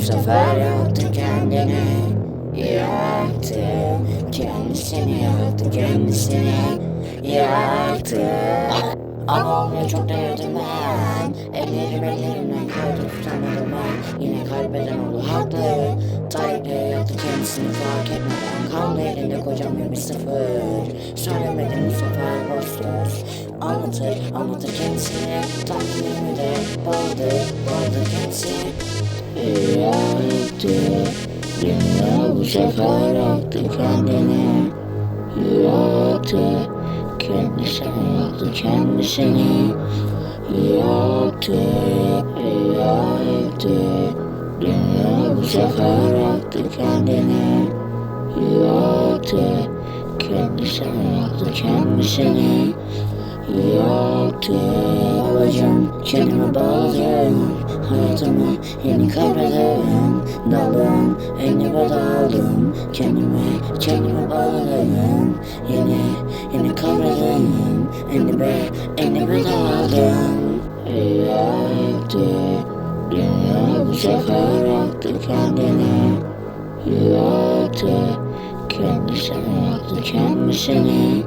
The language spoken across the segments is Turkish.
sefer yaktı kendini Yaktı Kendisini yaktı kendisini Yaktı Ama olmuyor çok denedim ben. Ellerim ellerimden kaydı tutamadım ben. Yine kaybeden oldu haklı Tayyip Bey yaktı kendisini fark etmeden Kaldı. Elinde kocaman bir sıfır. Söylemedim bu sefer boş söz. Anlatır anlatır kendisini Takdirimi de baldı baldı kendisi Yaktı Dünya bu sefer yaktı kendini Yaktı Kendisini yaktı kendisini. Yaktı Yaktı Dünya bu sefer yaktı kendini. Yaktı Kendisini yaktı kendisini. Yaktı Alacağım kendime bağladım Hayatımı yeni kavradım Daldım enime daldım Kendime kendime bağladım. Yeni yeni kavradım Enime enime daldım. Yaktı Dünya bu sefer yaktı kendini. Yaktı Kendisini yaktı kendisini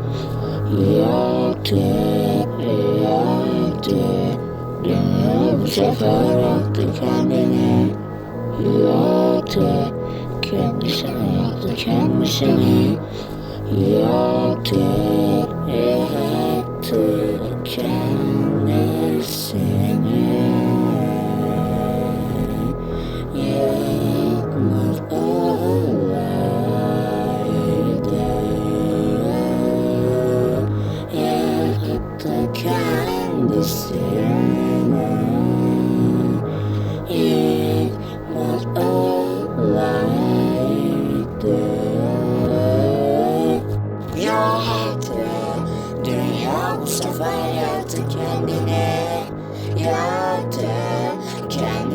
Yaktı Yaktı Dünya bu sefer yaktı kendini Yaktı Kendisini yaktı kendisini Yaktı Yaktı kendisini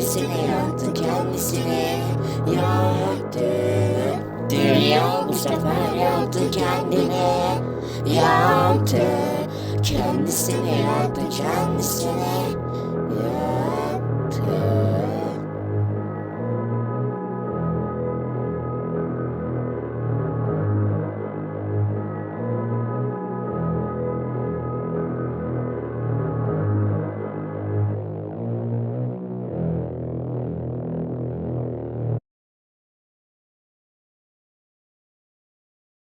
kendisini yaktı kendisini Yaktı Dünya bu sefer yaktı kendini Yaktı Kendisini yaktı kendisini Yaktı